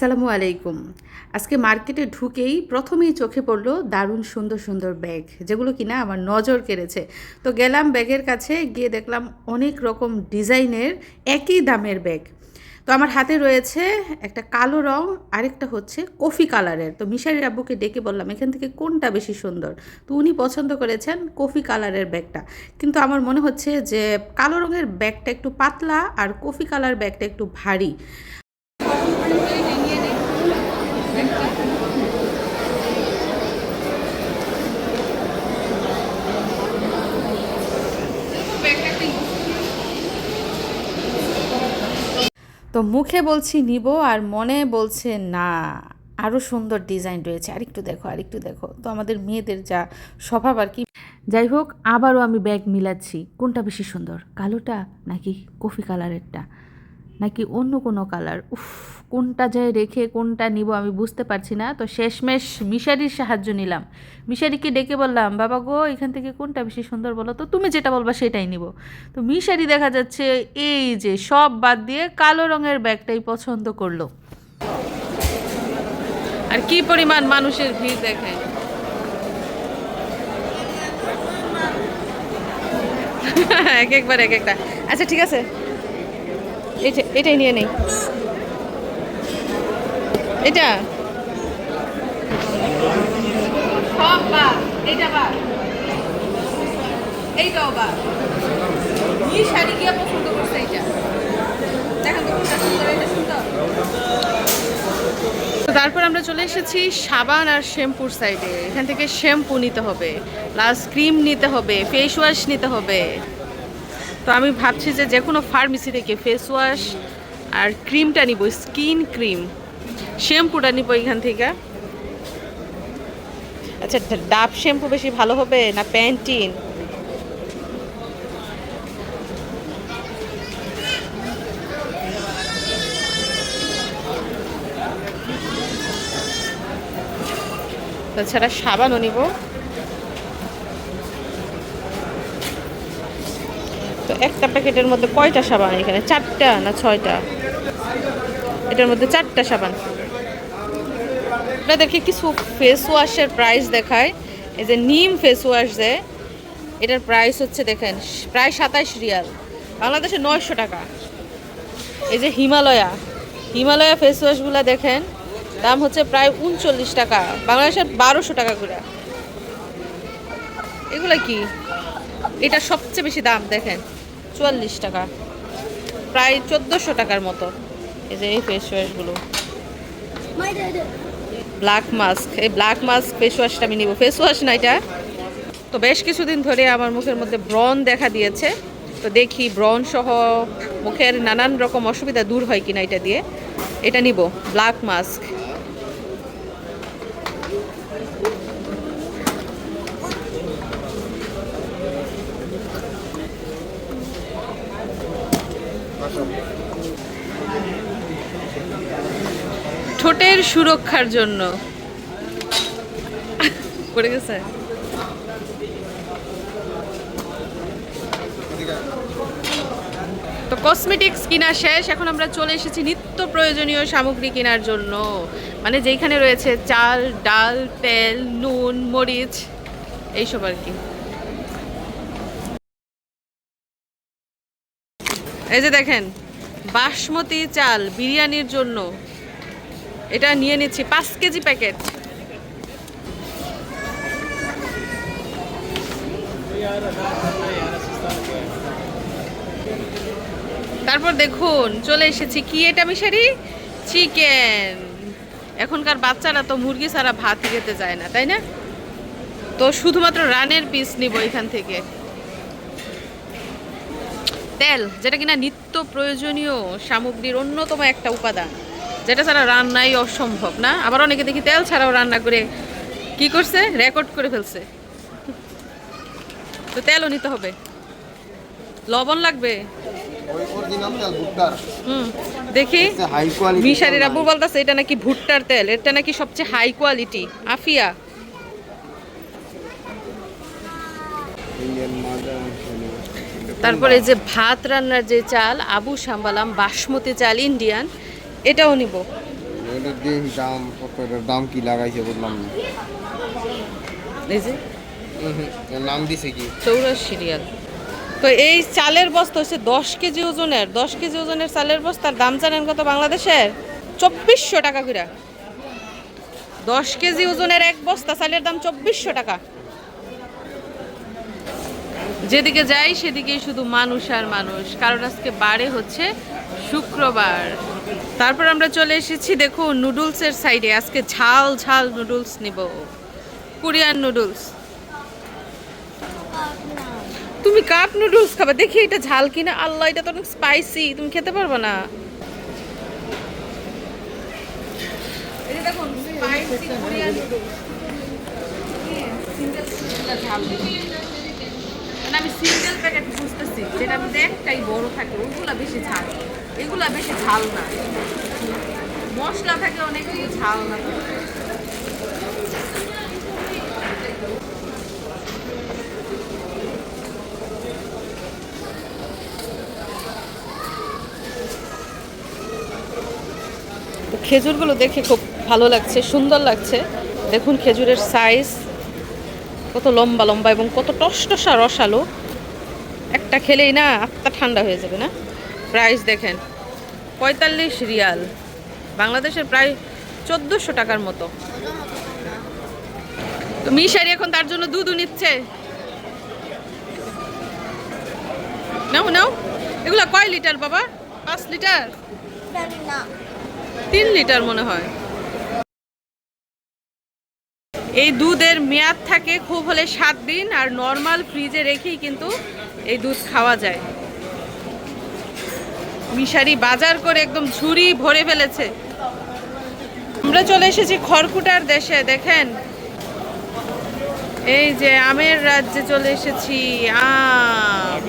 আসসালামু আলাইকুম। আজকে মার্কেটে ঢুকেই প্রথমেই চোখে পড়ল দারুণ সুন্দর সুন্দর ব্যাগ, যেগুলো কিনা আমার নজর কেড়েছে। তো গেলাম ব্যাগের কাছে, গিয়ে দেখলাম অনেক রকম ডিজাইনের একই দামের ব্যাগ। তো আমার হাতে রয়েছে একটা কালো রং, আরেকটা হচ্ছে কফি কালারের। তো মিশারির আব্বুকে ডেকে বললাম, এখান থেকে কোনটা বেশি সুন্দর? তো উনি পছন্দ করেছেন কফি কালারের ব্যাগটা। কিন্তু আমার মনে হচ্ছে যে কালো রঙের ব্যাগটা একটু পাতলা আর কফি কালার ব্যাগটা একটু ভারী। তো মুখে বলছি নিব আর মনে বলছে না। আরও সুন্দর ডিজাইন রয়েছে। আরেকটু দেখো আরেকটু দেখো। তো আমাদের মেয়েদের যা স্বভাব আর কি। যাই হোক, আবারও আমি ব্যাগ মিলাচ্ছি। কোনটা বেশি সুন্দর, কালোটা নাকি কফি কালারেরটা নাকি অন্য কোনো কালার উফ। কোনটা যায় রেখে কোনটা নিব আমি বুঝতে পারছি না। তো শেষমেশ মিশারির সাহায্য নিলাম। মিশারিকে ডেকে বললাম, বাবা গো, এখান থেকে কোনটা বেশি সুন্দর বলো তো? তুমি যেটা বলবা সেটাই নিব। তো মিশারি দেখা যাচ্ছে এই যে সব বাদ দিয়ে কালো রঙের ব্যাগটাই পছন্দ করল। আর কি পরিমাণ মানুষের ভিড় দেখেন এক একবার, এক একটা। আচ্ছা ঠিক আছে। এটা এটাই নিয়ে নেই। এটা? সব বাদ এটা বাদ এইটাও বাদ কি শাড়ি গিয়ে পছন্দ করছে এইটা। দেখেন তো কোনটা সুন্দর এটা সুন্দর। তো তারপর আমরা চলে এসেছি সাবান আর শ্যাম্পুর সাইডে এখান থেকে শ্যাম্পু নিতে হবে প্লাস ক্রিম নিতে হবে ফেস ওয়াশ নিতে হবে। তো আমি ভাবছি যে যে কোনো ফার্মেসি থেকে ফেস ওয়াশ আর ক্রিমটা নিব স্কিন ক্রিম শ্যাম্পুটা নিব এখান থেকে। আচ্ছা ডাব শ্যাম্পু বেশি ভালো হবে না প্যান্টিন? তাছাড়া সাবানও নিব। তো একটা প্যাকেটের মধ্যে কয়টা সাবান এখানে? চারটা না ছয়টা? এটার মধ্যে চারটা সাবান। আপনাদেরকে কিছু ফেস ওয়াশের প্রাইস দেখায়। এই যে নিম ফেস ওয়াশ যে, এটার প্রাইস হচ্ছে দেখেন, প্রায় সাতাইশ রিয়াল। বাংলাদেশে নয়শো টাকা। এই যে হিমালয়া হিমালয়া ফেস ওয়াশগুলো দেখেন, দাম হচ্ছে প্রায় উনচল্লিশ টাকা। বাংলাদেশের বারোশো টাকা করে। এগুলো কি? এটা সবচেয়ে বেশি দাম, দেখেন, চুয়াল্লিশ টাকা। প্রায় চোদ্দোশো টাকার মতো। এই যে এই ফেস ওয়াশগুলো ব্ল্যাক মাস্ক এই ব্ল্যাক মাস্ক ফেস ওয়াশটা আমি নিব। ফেস ওয়াশ না এটা। তো বেশ কিছুদিন ধরে আমার মুখের মধ্যে ব্রণ দেখা দিয়েছে। তো দেখি ব্রণ সহ মুখের নানান রকম অসুবিধা দূর হয় কিনা এটা দিয়ে। এটা নিব ব্ল্যাক মাস্ক ঠোঁটের সুরক্ষার জন্য। পড়ে গেছে? তো কসমেটিক্স কিনা শেষ, এখন আমরা চলে এসেছি নিত্য প্রয়োজনীয় সামগ্রী কেনার জন্য। মানে যেখানে রয়েছে চাল, ডাল, তেল, নুন, মরিচ, এইসব আর কি। এই যে দেখেন, বাসমতি চাল বিরিয়ানির জন্য। এটা নিয়ে নিচ্ছি, পাঁচ কেজি প্যাকেট। তারপর দেখুন, চলে এসেছি কি এটা মিশারি? চিকেন এখনকার বাচ্চারা তো মুরগি ছাড়া ভাত খেতে যায় না, তাই না? তো শুধুমাত্র রানের পিস নিব এখান থেকে। তেল, যেটা কিনা নিত্য প্রয়োজনীয় সামগ্রীর অন্যতম একটা উপাদান। যেটা ছাড়া রান্নাই অসম্ভব না? আবার অনেকে দেখি তেল ছাড়াও রান্না করে কি করছে? রেকর্ড করে ফেলছে। তো তেলও নিতে হবে। লবণ লাগবে? দেখি। মিশারির আব্বু বলতেছে এটা নাকি ভুট্টার তেল? এটা নাকি সবচেয়ে হাই কোয়ালিটি আফিয়া। তারপরে যে ভাত রান্নার যে চাল আবু সাম্বালাম বাসমতি চাল ইন্ডিয়ান এটাও নিব। এটা দেখি দাম কত? দাম কি লাগাইছে বললাম না। এই যে? নাম দিছে কি? চৌরাশি রিয়াল। তো এই চালের বস্তা হচ্ছে দশ কেজি ওজনের। দশ কেজি ওজনের চালের বস্তার দাম জানেন কত বাংলাদেশের? চব্বিশশো টাকা করে দশ কেজি ওজনের এক বস্তা চালের দাম চব্বিশশো টাকা। যেদিকে যাই সেদিকেই শুধু মানুষ আর মানুষ। কারণ আজকে বারে হচ্ছে শুক্রবার। তারপর আমরা চলে এসেছি, দেখুন, নুডলসের সাইডে আজকে ঝাল ঝাল নুডলস নিব। Korean noodles. তুমি কাপ নুডলস খাবে? দেখি এটা ঝাল কিনা। আল্লাহ, এটা তো অনেক স্পাইসি তুমি খেতে পারবে না। মানে আমি সিঙ্গেল প্যাকেট খুঁজতেছি যেটা মধ্যে একটাই বড় থাকে, ওগুলা বেশি ঝাল। এগুলা বেশি ঝাল না। মশলা থাকে অনেক ঝাল না। খেজুরগুলো দেখে খুব ভালো লাগছে, সুন্দর লাগছে। দেখুন খেজুরের সাইজ কত লম্বা লম্বা এবং কত টসটসা রসালো। একটা খেলেই না, আত্মা ঠান্ডা হয়ে যাবে না? প্রাইস দেখেন। পঁয়তাল্লিশ রিয়াল। বাংলাদেশের প্রায় চোদ্দোশো টাকার মতো। তো মিশারি এখন তার জন্য দুধও নিচ্ছে। নাও নাও। এগুলা কয় লিটার বাবা? পাঁচ লিটার? তিন লিটার মনে হয়। এই দুধের মেয়াদ থাকে খুব হলে সাত দিন, আর নর্মাল ফ্রিজে রেখেই কিন্তু এই দুধ খাওয়া যায়। মিশারি বাজার করে একদম ঝুড়ি ভরে ফেলেছে। আমরা চলে এসেছি খড়কুটার দেশে দেখেন। এই যে আমের রাজ্যে চলে এসেছি আম।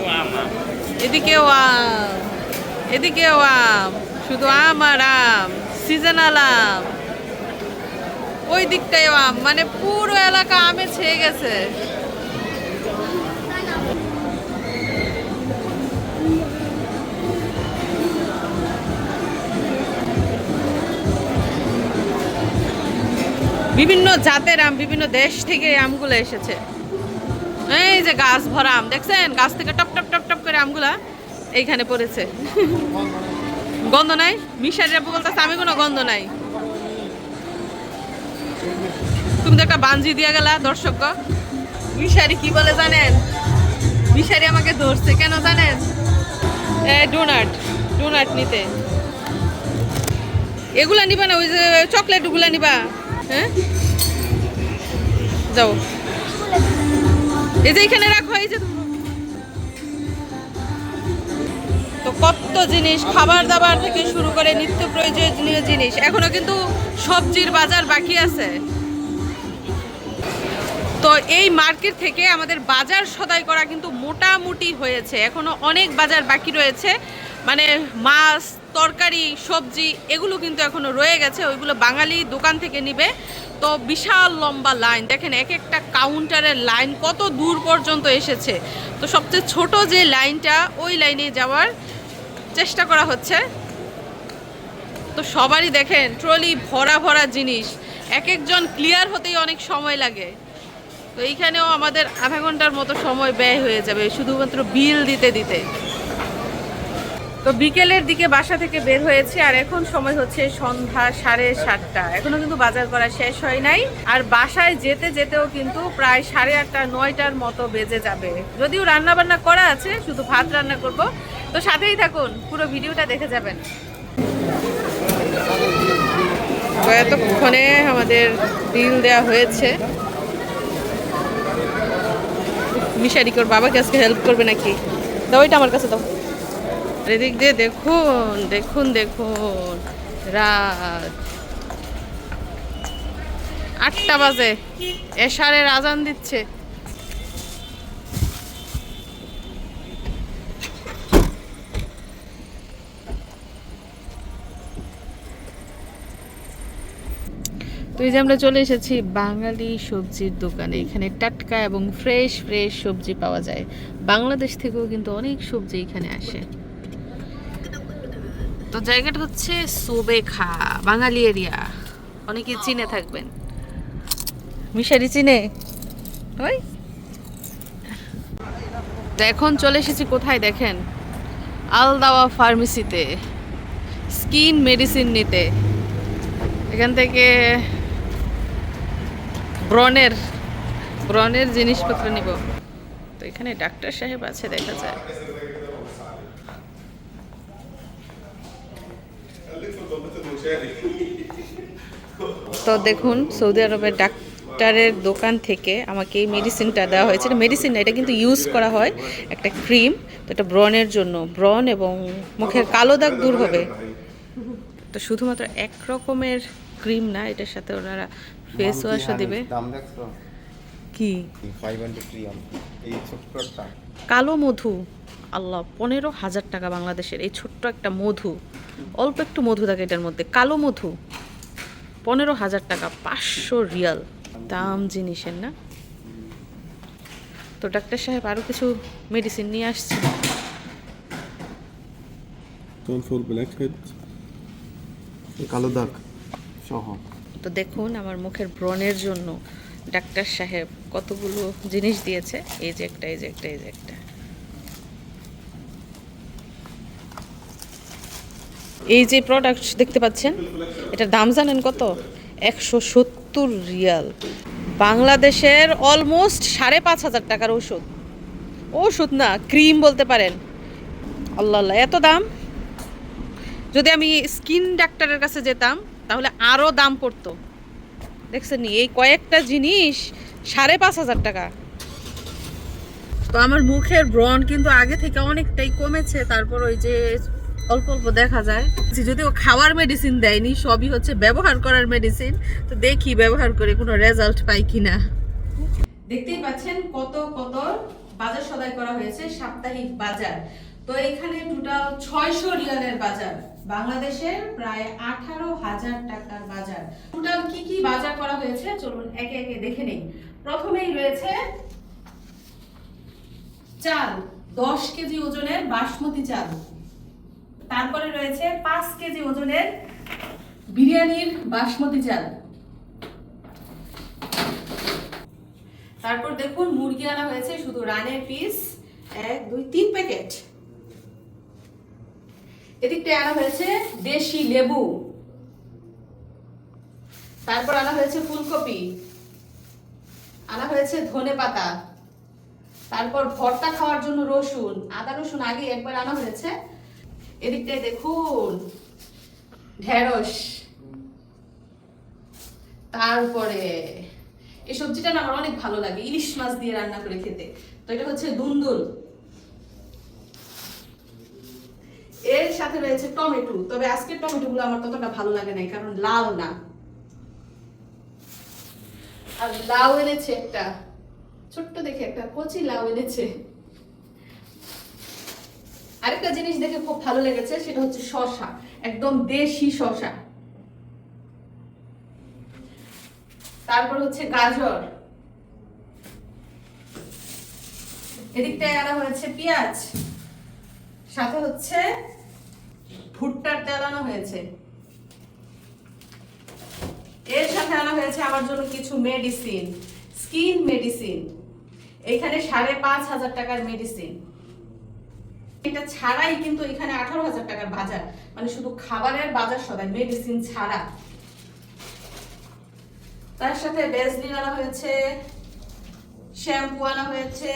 এদিকেও আম এদিকেও আম শুধু আম আর আম সিজনাল আম। ওই দিকটায়ও আম মানে পুরো এলাকা আমে ছেয়ে গেছে। বিভিন্ন জাতের আম, বিভিন্ন দেশ থেকে আমগুলো এসেছে। এই যে গাছ ভরা আম, দেখছেন? গাছ থেকে টপ টপ টপ টপ করে আমগুলা এইখানে পড়েছে। গন্ধ নাই? মিশারি আপু বলতেছে, আমি কোনো গন্ধ নাই। তুমি তো একটা বাঞ্জি দিয়া গেলা, দর্শক মিশারি কি বলে জানেন? মিশারি আমাকে ধরছে, কেন জানেন? ডোনাট ডোনাট নিতে। এগুলা নিবা না, ওই যে চকলেটগুলা নিবা। হ্যাঁ? যাও। এই যে এখানে রাখো, এই যে তো কত জিনিস, খাবার দাবার থেকে শুরু করে নিত্য প্রয়োজনীয় জিনিস। এখনও কিন্তু সবজির বাজার বাকি আছে। তো এই মার্কেট থেকে আমাদের বাজার সদাই করা কিন্তু মোটামুটি হয়েছে। এখনও অনেক বাজার বাকি রয়েছে। মানে মাছ, তরকারি, সবজি, এগুলো কিন্তু এখনও রয়ে গেছে। ওইগুলো বাঙালি দোকান থেকে নিবে। তো বিশাল লম্বা লাইন। দেখেন, এক একটা কাউন্টারের লাইন কত দূর পর্যন্ত এসেছে। তো সবচেয়ে ছোট যে লাইনটা, ওই লাইনে যাওয়ার চেষ্টা করা হচ্ছে। তো সবারই দেখেন ট্রলি ভরা ভরা জিনিস। এক একজন ক্লিয়ার হতেই অনেক সময় লাগে। তো এইখানেও আমাদের আধা ঘণ্টার মতো সময় ব্যয় হয়ে যাবে, শুধুমাত্র বিল দিতে দিতে। তো বিকেলের দিকে বাসা থেকে বের হয়েছে, আর এখন সময় হচ্ছে সন্ধ্যা সাড়ে সাতটা। এখনও কিন্তু বাজার করা শেষ হয় নাই, আর বাসায় যেতে যেতেও কিন্তু প্রায় সাড়ে আটটা, নয়টার মতো বেজে যাবে। যদিও রান্না বান্না করা আছে, শুধু ভাত রান্না করব। তো সাথেই থাকুন, পুরো ভিডিওটা দেখে যাবেন। তো এতক্ষণে আমাদের বিল দেওয়া হয়েছে। মিশারি কর বাবাকে আজকে হেল্প করবে নাকি? দাও ওইটা আমার কাছে আর এদিক দিয়ে দেখুন দেখুন দেখুন। রাত আটটা বাজে। এশারের আজান দিচ্ছে। তো এই যে আমরা চলে এসেছি বাঙালি সবজির দোকানে। এখানে টাটকা এবং ফ্রেশ ফ্রেশ সবজি পাওয়া যায়। বাংলাদেশ থেকেও কিন্তু অনেক সবজি এখানে আসে। তো জায়গাটা হচ্ছে সোবেখা বাঙালি এরিয়া। অনেকে চিনে থাকবেন। মিশারি চিনে? ওই। তো এখন চলে এসেছি কোথায় দেখেন? আলদাওয়া ফার্মেসিতে। স্কিন মেডিসিন নিতে। এখান থেকে ব্রনের ব্রনের জিনিসপত্র নিব। তো এখানে ডাক্তার সাহেব আছে দেখা যায়। তো দেখুন সৌদি আরবের ডাক্তারের দোকান থেকে আমাকে এই মেডিসিনটা দেওয়া হয়েছে। মেডিসিন না এটা কিন্তু ইউজ করা হয় একটা ক্রিম তো এটা ব্রনের জন্য। ব্রন এবং মুখের কালো দাগ দূর হবে। তো শুধুমাত্র এক রকমের ক্রিম না এটার সাথে ওনারা ফেস ওয়াশও দিবে। কি? কালো মধু। আল্লাহ পনেরো হাজার টাকা বাংলাদেশের। এই ছোট্ট একটা মধু। অল্প একটু মধু থাকে এটার মধ্যে। কালো মধু পনেরো হাজার টাকা পাঁচশো রিয়াল। দাম জিনিসের না। তো ডাক্তার সাহেব আরও কিছু মেডিসিন নিয়ে আসছে। কালো দাগ সহ। তো দেখুন আমার মুখের ব্রণের জন্য ডাক্তার সাহেব কতগুলো জিনিস দিয়েছে। এই যে একটা এই যে একটা এই যে একটা। এই যে প্রোডাক্ট দেখতে পাচ্ছেন এটার দাম জানেন কত? একশো সত্তর রিয়াল। বাংলাদেশের অলমোস্ট সাড়ে পাঁচ হাজার টাকার ওষুধ ওষুধ না ক্রিম বলতে পারেন। আল্লাহ আল্লাহ, এত দাম? যদি আমি স্কিন ডাক্তারের কাছে যেতাম, তাহলে আরও দাম পড়তো। দেখছেন এই কয়েকটা জিনিস সাড়ে পাঁচ হাজার টাকা। তো আমার মুখের ব্রণ কিন্তু আগে থেকে অনেকটাই কমেছে, তারপর ওই যে অল্প অল্প দেখা যায়। যদিও খাওয়ার মেডিসিন দেয়নি, সবই হচ্ছে ব্যবহার করার মেডিসিন তো দেখি ব্যবহার করে কোনো রেজাল্ট পাই কিনা। দেখতেই পাচ্ছেন কত কত বাজার সদাই করা হয়েছে, সাপ্তাহিক বাজার। তো এখানে টোটাল ছয়শো রিয়ালের বাজার। বাংলাদেশের প্রায় আঠারো হাজার টাকার বাজার। টোটাল কি কি বাজার করা হয়েছে, চলুন একে একে দেখে নেই। প্রথমেই রয়েছে চাল, দশ কেজি ওজনের বাসমতি চাল। তারপরে রয়েছে পাঁচ কেজি ওজনের বিরিয়ানির বাসমতি চাল। তারপর দেখুন মুরগি আনা হয়েছে, শুধু রানের পিস এক, দুই, তিন প্যাকেট এদিকটায় আনা হয়েছে দেশি লেবু। তারপর আনা হয়েছে ফুলকপি। আনা হয়েছে ধনে পাতা। তারপর ভর্তা খাওয়ার জন্য রসুন। আদা রসুন আগে একবার আনা হয়েছে। এদিকটায় দেখুন, ঢেঁড়স। তারপরে, এই সবজিটা না আমার অনেক ভালো লাগে, ইলিশ মাছ দিয়ে রান্না করে খেতে। তো এটা হচ্ছে দুন্দুল এর সাথে রয়েছে টমেটো, তবে আজকের টমেটো গুলো আমার ততটা ভালো লাগে নাই, কারণ লাল না। আর লাউ এনেছে একটা, ছোট্ট দেখে একটা, কচি লাউ এনেছে। আরেকটা জিনিস দেখে খুব ভালো লেগেছে, সেটা হচ্ছে শশা, একদম দেশি শশা। তারপর হচ্ছে গাজর। এদিকটায় আনা হয়েছে পেঁয়াজ, সাথে হচ্ছে ভুট্টার তেল আনা হয়েছে। এর সাথে আনা হয়েছে আমার জন্য কিছু মেডিসিন স্কিন মেডিসিন এখানে সাড়ে পাঁচ হাজার টাকার মেডিসিন এটা ছাড়াই কিন্তু এখানে আঠারো হাজার টাকার বাজার। মানে শুধু খাবারের বাজার সদাই মেডিসিন ছাড়া। তার সাথে বেসলিন আনা হয়েছে শ্যাম্পু আনা হয়েছে,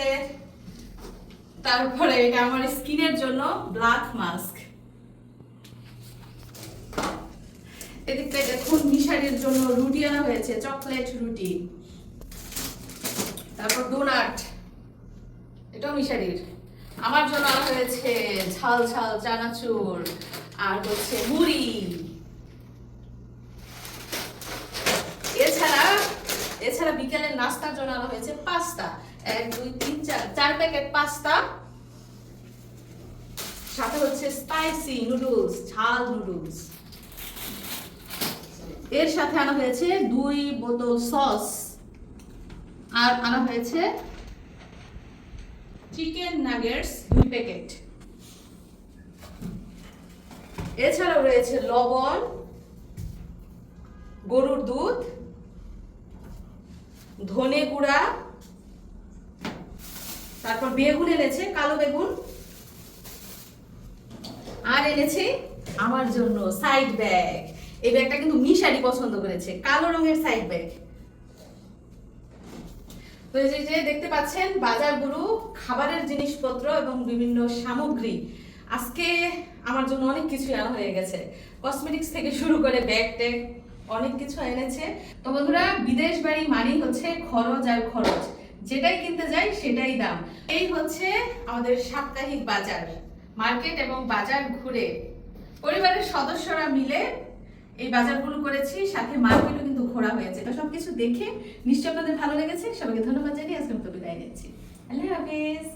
তারপরে এটা আমার স্কিনের জন্য ব্ল্যাক মাস্ক এদিকটায় দেখুন মিশারির জন্য রুটি আনা হয়েছে চকলেট রুটি। তারপর ডোনাট এটাও মিশারির আমার জন্য আনা হয়েছে ঝাল ঝাল চানাচুর, আর হচ্ছে মুড়ি। এছাড়া এছাড়া বিকেলের নাস্তার জন্য আনা হয়েছে পাস্তা। এক, দুই, তিন, চার চার প্যাকেট পাস্তা। সাথে হচ্ছে স্পাইসি নুডলস ঝাল নুডলস এর সাথে আনা হয়েছে দুই বোতল সস। আর আনা হয়েছে চিকেন নাগেটস দুই প্যাকেট এছাড়াও রয়েছে লবণ, গরুর দুধ, ধনে গুঁড়া, তারপর বেগুন এনেছে, কালো বেগুন। আর এনেছে আমার জন্য সাইড ব্যাগ এই ব্যাগটা কিন্তু মিশারি পছন্দ করেছে, কালো রঙের সাইড ব্যাগ তো এই যে দেখতে পাচ্ছেন বাজারগুলো খাবারের জিনিসপত্র এবং বিভিন্ন সামগ্রী। আজকে আমার জন্য অনেক কিছু আনা হয়ে গেছে। কসমেটিক্স থেকে শুরু করে ব্যাগ ট্যাগ অনেক কিছু এনেছে। তো বন্ধুরা, বিদেশ বাড়ি মানেই হচ্ছে খরচ আর খরচ। যেটাই কিনতে যাই, সেটাই দাম। এই হচ্ছে আমাদের সাপ্তাহিক বাজার, মার্কেট এবং বাজার ঘুরে। পরিবারের সদস্যরা মিলে এই বাজারগুলো করেছি, সাথে মার্কেটও ঘোরা হয়েছে। এটা সবকিছু দেখে নিশ্চয়ই আপনাদের ভালো লেগেছে। সবাইকে ধন্যবাদ জানিয়ে আজকে মতো বিদায় নিচ্ছি। আল্লাহ হাফিজ।